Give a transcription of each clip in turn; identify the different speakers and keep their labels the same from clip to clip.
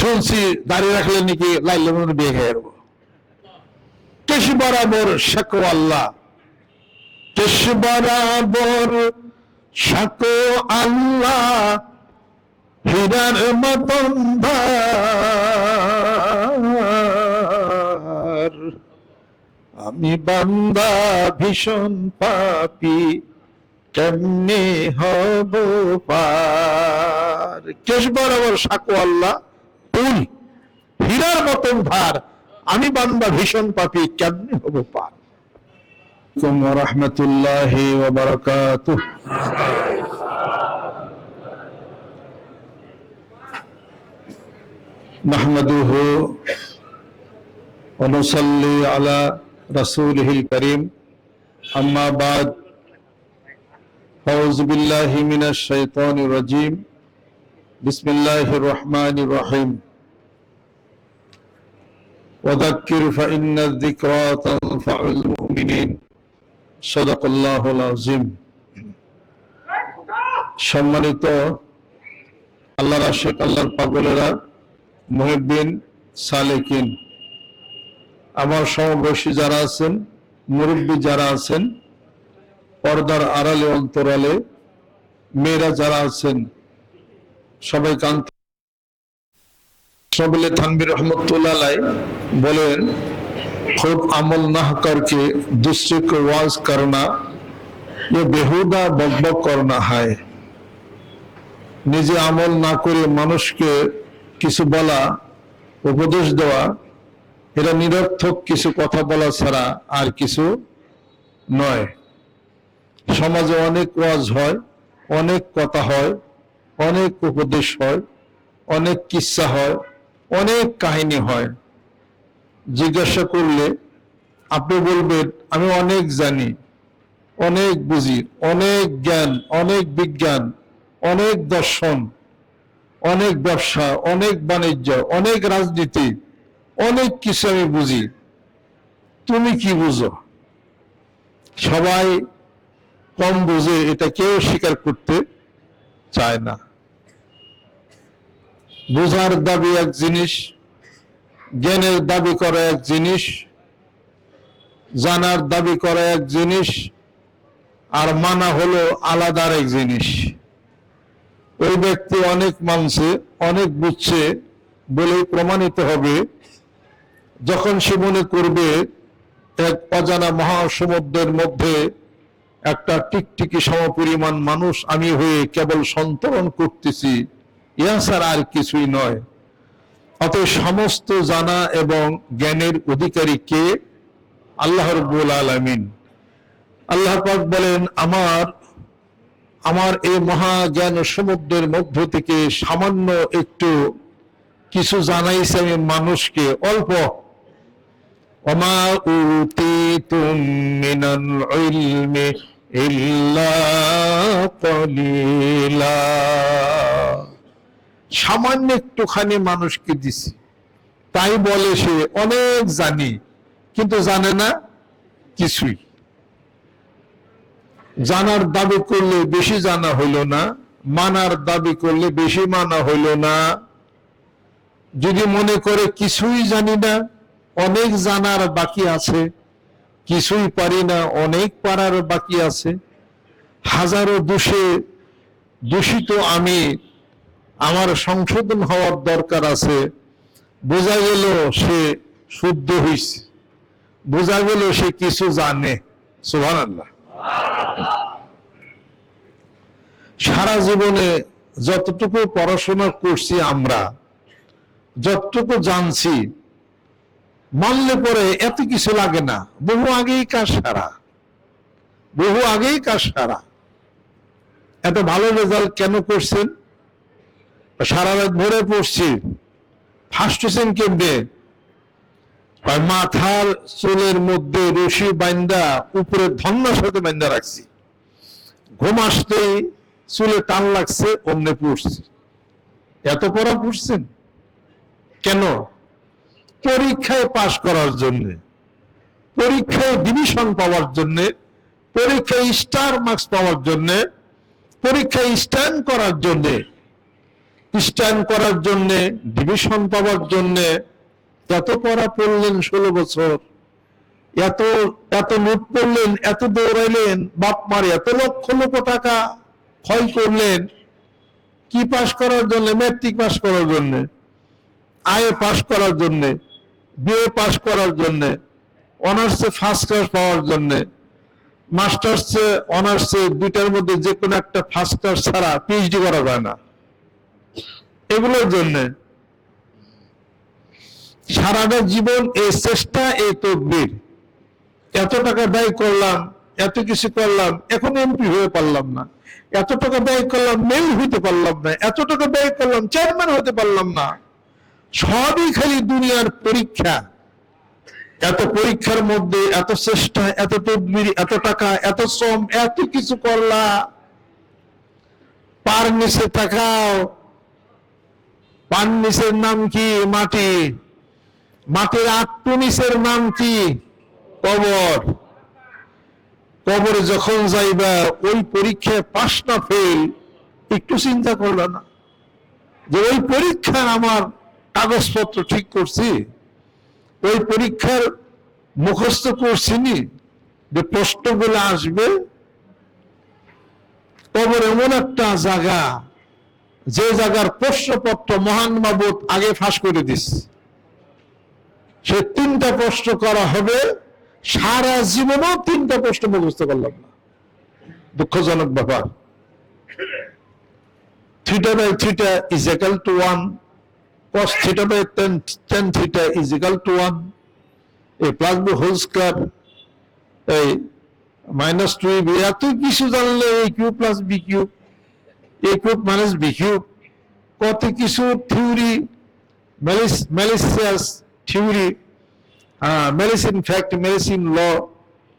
Speaker 1: শুনছি, দাঁড়িয়ে রাখলে নাকি? লাইলে মনে বিয়ে খেয়ে যাব কেশ বরাবর শেখো আল্লাহ। কেশ বরাবর শেখো আল্লাহ। হীরার মতন আমি বান্দা, ভীষণ পাপি, কেমনে হব পার? কেশ বরাবর সাকু আল্লাহ। হীরার মতন ধার আমি বান্দা ভীষণ পাপি কেমনে হব পার রহমতুল্লাহ বারাকাতুহ نحمده ونصلي على رسوله الكريم أما بعد أعوذ بالله من الشيطان الرجيم بسم الله الرحمن الرحيم وذكر فإن الذكرى تنفع المؤمنين صدق الله العظيم সম্মানিত আল্লাহর আশেক আল্লাহর পাগলেরা মহিবিন সালেকিন আমার সমবয়সী যারা আছেন মুরব্বী যারা আছেন পর্দার আড়ালে অন্তরালে মেয়েরা যারা আছেন সবাই কান্ত সবলে থানবির রহমতুল্লাহ বলেন, খুব আমল না করকে দুসরে ওয়াজ করোনা ये বেহুদা বকবক করোনা হয়। নিজে আমল না করে মানুষকে কিছু বলা, উপদেশ দেওয়া এটা নিরর্থক কিছু কথা বলা ছাড়া আর কিছু নয়। সমাজে অনেক ওয়াজ হয়, অনেক কথা হয়, অনেক উপদেশ হয়, অনেক কিচ্ছা হয় অনেক কাহিনী হয়। জিজ্ঞাসা করলে আপনি বলবেন, আমি অনেক জানি, অনেক বুঝি, অনেক জ্ঞান, অনেক বিজ্ঞান, অনেক দর্শন, অনেক ব্যবসা, অনেক বাণিজ্য, অনেক রাজনীতি, অনেক কিছু আমি বুঝি। তুমি কি বুঝো? সবাই কম বুঝে এটা কেউ স্বীকার করতে চায় না। বোঝার দাবি এক জিনিস, জ্ঞানের দাবি করা এক জিনিস, জানার দাবি করা এক জিনিস, আর মানা হলো আলাদার এক জিনিস। ওই ব্যক্তি অনেক মানছে, অনেক বুঝছে বলে প্রমাণিত হবে। যখন সে মনে করবে এক অজানা মহাসমুদ্রের মধ্যে একটা টিকটিকি সমপরিমাণ মানুষ আমি হয়ে কেবল সন্তরণ করতেছি ইয়া ছাড়া আর কিছুই নয়। অত সমস্ত জানা এবং জ্ঞানের অধিকারী কে? আল্লাহ রব্বুল আলমিন। আল্লাহ পাক বলেন, আমার আমার এই মহাজ্ঞান সমুদ্রের মধ্য থেকে সামান্য একটু কিছু জানাইছে আমি মানুষকে, অল্প। কলিলা। সামান্য একটুখানি মানুষকে দিছি। তাই বলে সে অনেক জানি, কিন্তু জানে না কিছুই। জানার দাবি করলে বেশি জানা হইল না, মানার দাবি করলে বেশি মানা হইল না। যদি মনে করে কিছুই জানি না, অনেক জানার বাকি আছে, কিছুই পারি না, অনেক পারার বাকি আছে। হাজারো দোষে দূষিত আমি আমার সংশোধন হওয়ার দরকার আছে। বোঝা গেল সে শুদ্ধ হইছে। বোঝা গেল সে কিছু জানে। সুভান আল্লাহ সারা জীবনে যতটুকু পড়াশোনা করছি আমরা, যতটুকু জানছি, মানলে পরে এত কিছু লাগে না। বহু আগেই কাজ সারা। বহু আগেই কাজ সারা। এত ভালো রেজাল্ট কেন করছেন? সারা রাত ভরে পড়ছি। হয়েছেন কেমনে? মাথার চুলের মধ্যে রশি বাইন্দা, উপরে ধন্যার সাথে বাইন্দা রাখছি। ঘুম আসতে চুলে টান লাগছে, অমনে পড়ছি এত পড়া পড়ছেন কেন? পরীক্ষায় পাশ করার জন্য, পরীক্ষায় ডিভিশন পাওয়ার জন্য, পরীক্ষায় স্টার মার্কস পাওয়ার জন্য, পরীক্ষায় স্ট্যান্ড করার জন্য খ্রিস্টান করার জন্যে ডিভিশন পাওয়ার জন্যে এত পড়া পড়লেন ষোলো বছর, এত এত লুট পড়লেন, এত দৌড়াইলেন, বাপ মার এত লক্ষ লক্ষ টাকা ক্ষয় করলেন, কি পাশ করার জন্য? ম্যাট্রিক পাশ করার জন্য আয়ে পাশ করার জন্য বিএ পাশ করার জন্য অনার্সে ফার্স্ট ক্লাস পাওয়ার জন্য মাস্টার্সে অনার্সে দুইটার মধ্যে যে কোনো একটা ফার্স্ট ক্লাস ছাড়া পিএইচডি করা যায় না। এগুলোর জন্য। সারাটা জীবন এই চেষ্টা এই তদবির এত টাকা ব্যয় করলাম, এত কিছু করলাম, এখন এমপি হয়ে পারলাম না। এত টাকা ব্যয় করলাম মেল হইতে পারলাম না। এত টাকা ব্যয় করলাম চেয়ারম্যান হতে পারলাম না। সবই খালি দুনিয়ার পরীক্ষা। এত পরীক্ষার মধ্যে, এত চেষ্টা, এত তদবির এত টাকা, এত শ্রম, এত কিছু করলা। পার নিচে তাকাও পান নিচের নাম কি মাটি? মাটির আটটু নিচের নাম কি? কবর। কবরে যখন যাইবা, ওই পরীক্ষায় পাস না ফেল একটু চিন্তা করল না। যে ওই পরীক্ষার আমার কাগজপত্র ঠিক করছি, ওই পরীক্ষার মুখস্থ করছিনি যে প্রশ্নগুলো আসবে কবর এমন একটা জায়গা যে জায়গার প্রশ্নপত্র মহান মাবুত আগে ফাঁস করে দিস। সে তিনটা প্রশ্ন করা হবে, সারা জীবনেও তিনটা প্রশ্ন মুখস্থ করলাম না। দুঃখজনক ব্যাপার। Theta by theta is equal to one cos theta by tan tan theta is equal to 1 এই plus b whole square, এই মাইনাস টু বি এত কিছু জানলে এই Q plus B Q minus B cube কত কিছু theory malicious theory medicine fact medicine law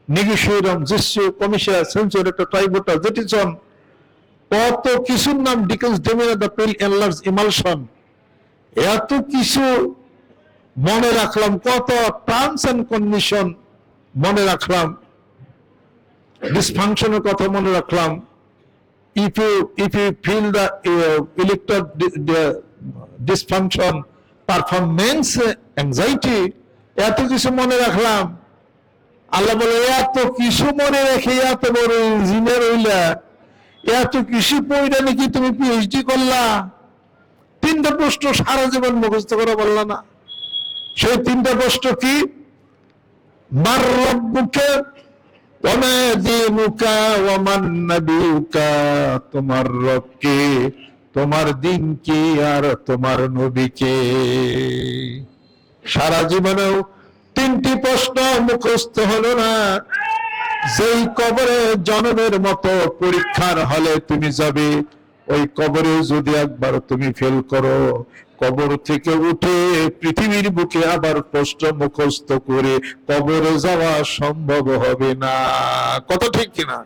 Speaker 1: নেগোসিয়েরম জিস্য কমিশা, সেন্সর একটা ট্রাইবোটা, জেটিসন, কত কিছুর নাম ডিকেন্স ডেমিনা দ্য পিল এনলার্জ ইমালশন। এত কিছু মনে রাখলাম, কত টার্মস এন্ড কন্ডিশন মনে রাখলাম, ডিসফাংশনের কথা মনে রাখলাম। If you if you feel the uh, electro the dysfunction performance anxiety এত কিছু মনে রাখলাম। আল্লাহ বলে এত কিছু মনে রেখে এত বড় ইঞ্জিনিয়ার হইলা। এত কিছু পড়া নাকি তুমি পিএইচডি করলা? তিনটা প্রশ্ন সারা জীবন মুখস্থ করা বললা না। সেই তিনটা প্রশ্ন কি? মার রব্বুকে ওমা দিনুকা ওমান নবিউকা তোমার রব কে তোমার দিন আর তোমার নবী কে সারা জীবনেও তিনটি প্রশ্ন মুখস্থ হলো না। যেই কবরে জনমের মতো পরীক্ষার হলে তুমি যাবে, ওই কবরে যদি একবার তুমি ফেল করো কবর থেকে উঠে পৃথিবীর বুকে আবার প্রশ্ন মুখস্থ করে কবরে যাওয়া সম্ভব হবে না। কত ঠিক কিনা?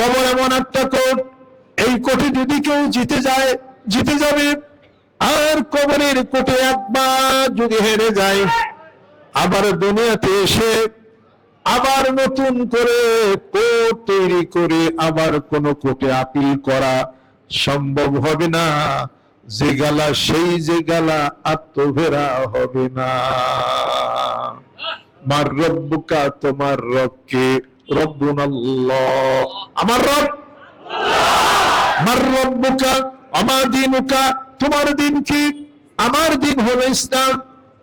Speaker 1: কবর এমন একটা কোট, এই কোটে যদি কেউ জিতে যায়, জিতে যাবে। আর কবরের কোটে একবার যদি হেরে যায়, আবার দুনিয়াতে এসে আবার নতুন করে কোর্ট তৈরি করে আবার কোন কোটে আপিল করা সম্ভব হবে না। যে গালা, সেই যে গালা আত্মভেরা হবে না। মার রব্বুকা তোমার রবকে রব্বুন আমার রব? মার রব্বুকা, আমার দিনুকা, তোমার দিন কি? আমার দিন হলো ইসলাম,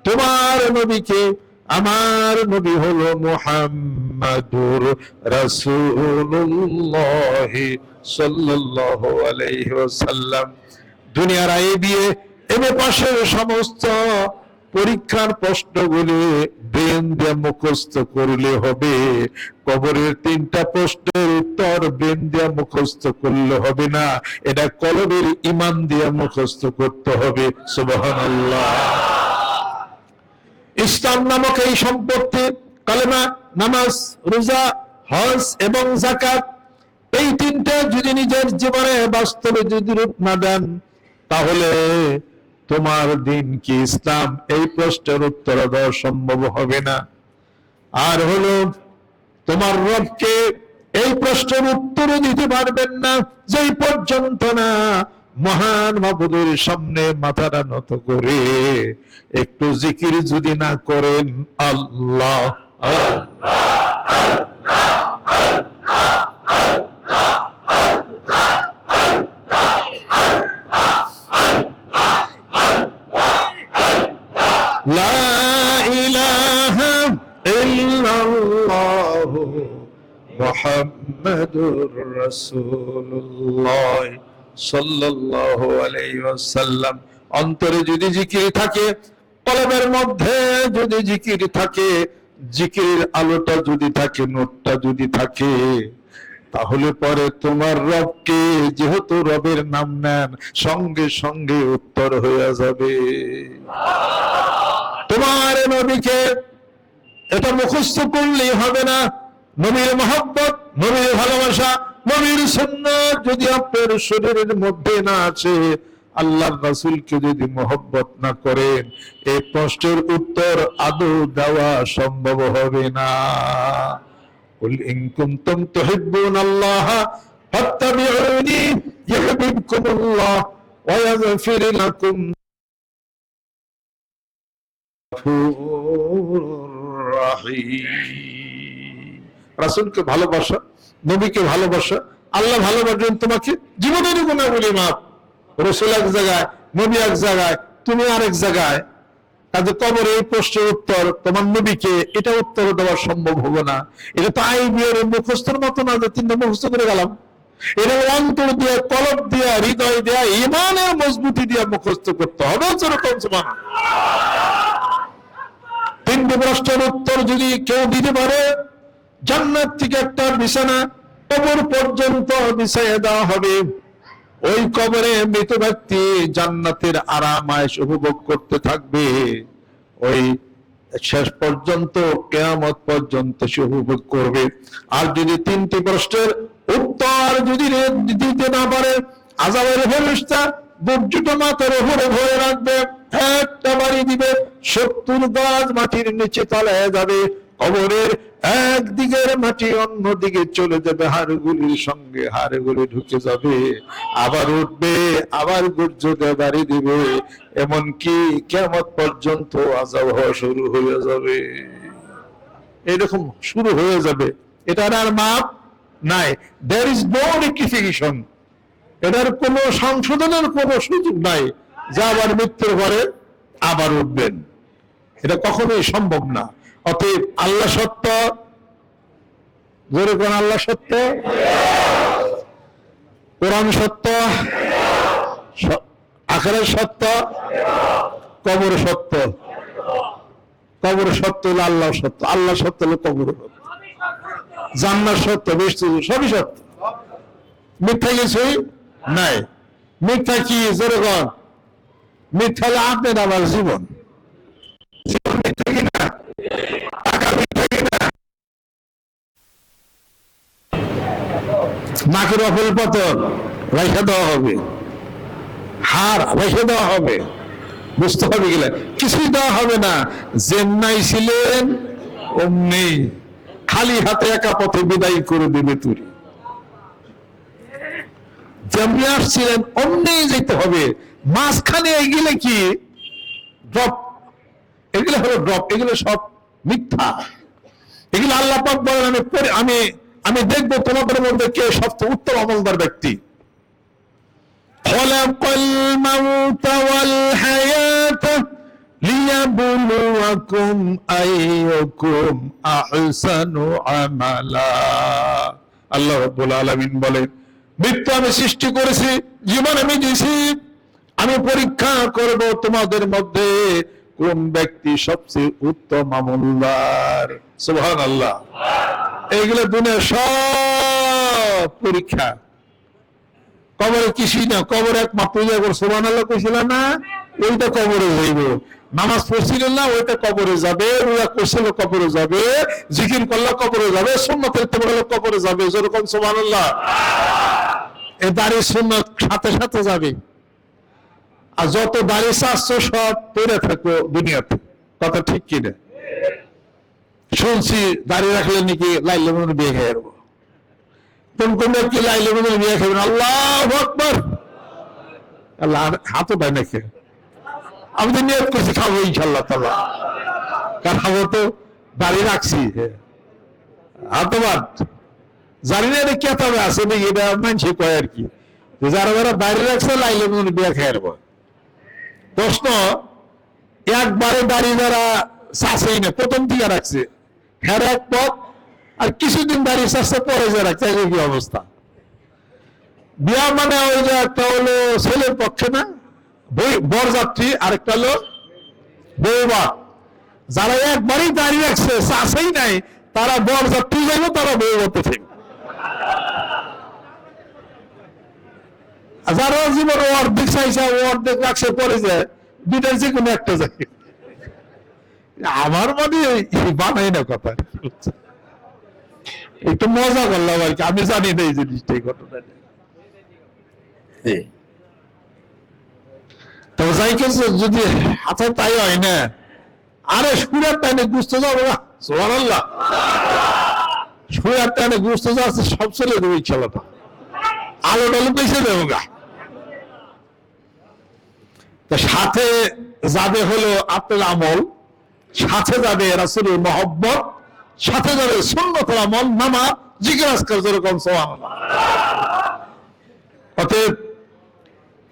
Speaker 1: তোমার নবীকে। আমার নবী হলো মুহাম্মাদুর রাসূলুল্লাহ সাল্লাল্লাহু আলাইহি ওয়াসাল্লাম। দুনিয়ার আয়ে দিয়ে এবে পাশের সমস্ত পরীক্ষার প্রশ্নগুলি ব্রেন দিয়ে মুখস্থ করলে হবে। কবরের তিনটা প্রশ্নের উত্তর ব্রেন দিয়ে মুখস্থ করলে হবে না। এটা কলবের ইমান দিয়ে মুখস্থ করতে হবে। সুবহানাল্লাহ। ইসলাম নামক এই সম্পত্তি, কালেমা, নামাজ, রোজা, হজ এবং জাকাত এই তিনটা যদি নিজের জীবনে বাস্তবে যদি রূপ না দেন তাহলে তোমার দিন কি ইসলাম? এই প্রশ্নের উত্তর দেওয়া সম্ভব হবে না। আর হলো, তোমার রবকে এই প্রশ্নের উত্তর দিতে পারবেন না, যেই পর্যন্ত না মহান মাবুদের সামনে মাথাটা নত করে একটু জিকির যদি না করেন আল্লাহ। লা ইলাহা ইল্লাল্লাহ মুহাম্মাদুর রাসূলুল্লাহ সাল্লাল্লাহু আলাইহি ওয়াসাল্লাম। অন্তরে যদি জিকির থাকে, কলবের মধ্যে যদি জিকির থাকে জিকির আলোটা যদি থাকে, নোটটা যদি থাকে, তাহলে পরে তোমার রবকে যেহেতু রবের নাম নেন, সঙ্গে সঙ্গে উত্তর হয়ে যাবে। তোমার নবীকে এটা মুখস্থ করলেই হবে না নবীর মহব্বত নবীর ভালোবাসা নবীর সুন্নাত যদি আপনার শরীরের মধ্যে না আছে আল্লাহ রাসূলকে যদি মহব্বত না করেন এই প্রশ্নের উত্তর আদৌ দেওয়া সম্ভব হবে না قل إن كنتم تحبون الله فاتبعوني يحببكم الله ويغفر لكم রাসুলকে ভালোবাসা, নবীকে ভালোবাসা, আল্লাহ তোমাকে। জীবনের গুণাগুলি মাপ রসুল এক জায়গায়, নবী এক জায়গায়, তুমি আরেক জায়গায়। কবরে এই প্রশ্নের উত্তর, তোমার নবীকে এটা উত্তর দেওয়া সম্ভব হবে না। এটা তো আই বিয়ের মুখস্থর মতো না যে তিনটা মুখস্থ করে গেলাম। এটা অন্তর দিয়ে, কলব দিয়া, হৃদয় দিয়া, ইমানের মজবুতি দিয়া মুখস্থ করতে হবে, যেরকম সমান তিনটি প্রশ্নের উত্তর যদি কেউ দিতে পারে, জান্নাত থেকে একটা বিছানা কবর পর্যন্ত বিছাইয়ে দেওয়া হবে। ওই কবরে মৃত ব্যক্তি জান্নাতের আরামায়েশ উপভোগ করতে থাকবে। ওই শেষ পর্যন্ত, কেয়ামত পর্যন্ত সে উপভোগ করবে। আর যদি তিনটি প্রশ্নের উত্তর যদি দিতে না পারে, আজাবের ফেরিস্তা বুর্জুটা মাথার ভরে রাখবে একটা বাড়ি দিবে। সত্তর গাছ মাটির নিচে তলায় যাবে। কবরের একদিকের মাটি অন্য দিকে চলে যাবে। হাড়গুলির সঙ্গে হাড়গুলি ঢুকে যাবে। আবার উঠবে, আবার গুর্জকে বাড়ি দিবে। এমনকি কেমন পর্যন্ত আজাব হওয়া শুরু হয়ে যাবে। এরকম শুরু হয়ে যাবে। এটার আর মাপ নাই। দের ইজ নো রেক্টিফিকেশন এটার কোনো সংশোধনের কোনো সুযোগ নাই। যা আবার মৃত্যুর পরে আবার উঠবেন। এটা কখনোই সম্ভব না। অতএব আল্লাহ সত্য? জোরে কোন আল্লাহ সত্য? কোরআন সত্য? আখেরের সত্য? কবর সত্য। কবর সত্য হলো আল্লাহ সত্য। আল্লাহ সত্য হলো কবর সত্য। জান্নার সত্য বেশ সবই সত্য। মিথ্যা কিছুই নাই। মিথ্যা কি? যেরকম মিথ্যা হলো আপনার আমার জীবন। নাকের অফেল পতন রেখে দেওয়া হবে। হার রেখে দেওয়া হবে। বুঝতে হবে গেলে কিছুই দেওয়া হবে না। জেন্নাই ছিলেন, অমনি খালি হাতে একা পথে বিদায় করে দেবে তুরি। যেমনি আসছিলেন, অমনি যেতে হবে। মাঝখানে এগুলো কি? ড্রপ। এগুলো হলো ড্রপ, এগুলো সব মিথ্যা। এগুলো আল্লাহ পাক বলেন, আমি আমি আমি দেখবো তোমাদের মধ্যে কে সবচেয়ে উত্তম আমলদার ব্যক্তি خلق الموت والحياة ليبلوكم أيكم أحسن عملا আল্লাহ রব্বুল আলামিন বলেন মৃত্যু আমি সৃষ্টি করেছি জীবন আমি দিয়েছি আমি পরীক্ষা করব তোমাদের মধ্যে কোন ব্যক্তি সবচেয়ে উত্তম আমলদার? সুবহান আল্লাহ এইগুলো দুনিয়া সব পরীক্ষা। কবরে কিছুই না, কবরে এক মা পূজা করে। সোমান আল্লাহ কইছিল না? ওইটা কবরে যাইব নামাজ পড়ছিলেন না, ওইটা কবরে যাবে, রোজা করছিল কবরে যাবে, জিকির করলে কবরে যাবে, সুন্নতের তোমার কবরে যাবে, যেরকম সোমান আল্লাহ এই দাড়ি সুন্নত সাথে সাথে যাবে। আর যত দাড়ি চাচ্ছ সব পড়ে থাকো দুনিয়াতে। কথা ঠিক কিনা শুনছি দাড়ি রাখলে নাকি লাইলে মনে বিয়ে খেয়ে যাব কোন কোন ব্যক্তি লাইলে মনে বিয়ে খাবেন আল্লাহ আকবর। আল্লাহ হাতও দেয় নাকি আমি তো নিয়ত করছি, খাব ইনশাল্লাহ তাল্লাহ কারণ খাব তো দাঁড়িয়ে রাখছি। হাতবাদ জানি না এটা কেতাবে আছে নাকি এটা মানছে কয় আর কি। যারা যারা দাঁড়িয়ে রাখছে, লাইলে মনে বিয়া খেয়ে প্রশ্ন, একবারে দাঁড়িয়ে যারা চাষেই না প্রথম দিকে রাখছে হ্যাঁ এক পথ, আর কিছুদিন দাঁড়িয়ে চাষে পরে যে রাখছে কি অবস্থা? বিয়া মানে ওই যে একটা হলো ছেলের পক্ষে না? বরযাত্রী, আরেকটা হলো বৌবা যারা একবারই দাঁড়িয়ে রাখছে চাষেই নাই, তারা বরযাত্রী যাইব, তারা বৌবাতে থাকবে আর যারা জীবন অর্ধেক চাইছে অর্ধেক রাখছে পরে যায় দুটার যে কোনো একটা যায়। আমার মানে বানাই না কথা। একটু মজা করলাম আর কি আমি জানি না এই জিনিসটা এই ঘটনাটা। তো যাই কিছু যদি হাতে তাই হয় না আরে সুরের টাইনে গুছতে যাব না সোহান আল্লাহ সুরের টাইনে গুছতে যাচ্ছে সব ছেলে দেবো খেলাটা আলো টালো পেছে দেবো গা। সাথে যাবে হলো আপনার আমল, সাথে যাবে রাসুলের মহব্বত, সাথে যাবে সুন্নতের আমল, নামা, জিজ্ঞাসা যেরকম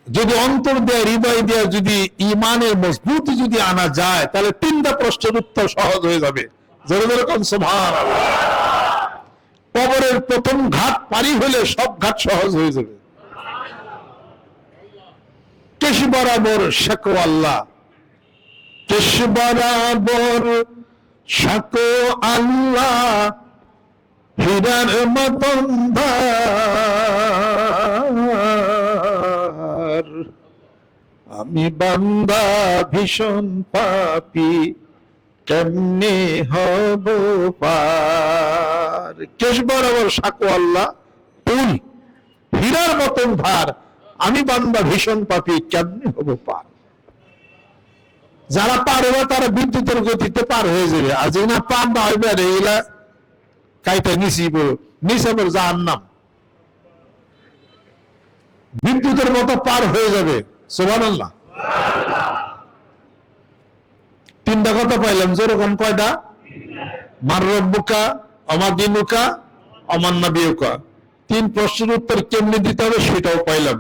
Speaker 1: যদি অন্তর দেয়, হৃদয় দেয়া যদি ইমানের মজবুতি যদি আনা যায়, তাহলে তিনটা প্রশ্নের উত্তর সহজ হয়ে যাবে। কবরের প্রথম ঘাট পারি হলে সব ঘাট সহজ হয়ে যাবে। কেশ বরাবর শেখো আল্লাহ। কেশ বরাবর শেখো আল্লাহ। হীরার মতন আমি বান্দা, ভীষণ পাপি, কেমনে হব পার? কেশ বরাবর সাকু আল্লাহ পুল হীরার মতন ধার। আমি বান্দা, ভীষণ পাপি কেমনে হব পার। যারা পার হবে, তারা বিদ্যুতের গতিতে পার হয়ে যাবে। আর যে না পার না হইবে আর এইগুলা কাইটা নিচিব নিচাবের যার নাম বিদ্যুতের মতো পার হয়ে যাবে। সোভান আল্লাহ তিনটা কথা পাইলাম যেরকম কয়টা? মার রব্বুকা আমার দিনুকা আমার নাবিউকা তিন প্রশ্নের উত্তর কেমনি দিতে হবে, সেটাও পাইলাম।